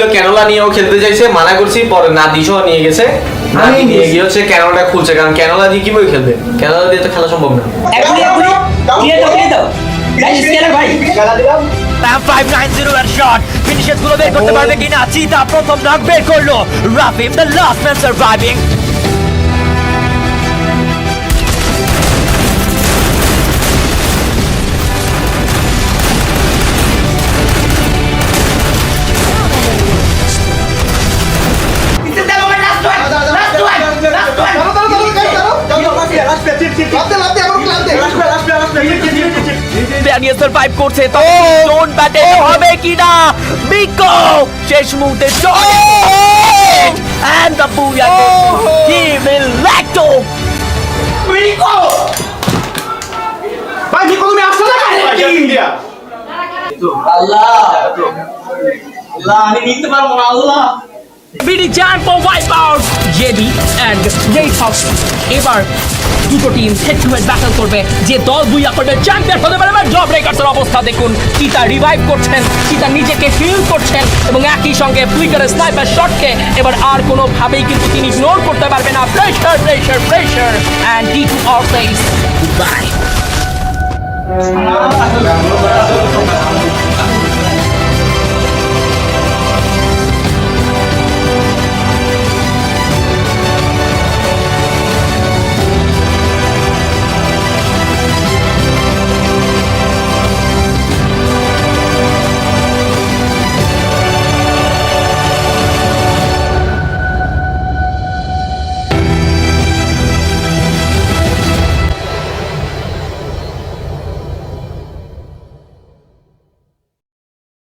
ছিল ক্যানোলা নিয়েও খেলতে চাইছে মানা করছি পরে নাদিসও নিয়ে গেছে। নাদি আমি নিয়ে। গিয়ে হচ্ছে ক্যানোলাটা খুলছে কারণ ক্যানোলা দিয়ে কীভাবে খেলবে? ক্যানোলা দিয়ে তো খেলা সম্ভব না। এখনই এখনই ক্লিয়ার দাও ক্লিয়ার দাও। গাইস স্কেলার ভাই খেলা দিলাম প্যাম ফাইভ নাইন জিরো এর শট ফিনিশেসগুলো বের করতে পারবে কিনা? চিতা প্রথম নক বের করল। রাফিম the last man surviving player survive করছে তবে জোন ব্যাটে হবে কিনা? বিকো শেষ মুহূর্তে জোন এন্ড দ্য বুয়া টিম ইলেক্টো Rico ভাই, নিকো, তুমি আসছো না? আল্লাহ! আল্লাহ আমি নিতে পারব না আল্লাহ। BD champ wipe out. JD and gate হাউস এবার দুটো team head to head battle করবে। যে দল বুইয়া করবে চ্যাম্পিয়ন হতে পারে, এবার জব ব্রেকার্সের অবস্থা দেখুন। চিতা রিভাইভ করছেন চিতা নিজেকে হিল করছেন এবং একই সঙ্গে ফ্লিকারের স্নাইপার শটকে এবার আর কোনোভাবেই কিন্তু তিনি ইগনোর করতে পারবে না। Pressure pressure pressure and D to all place by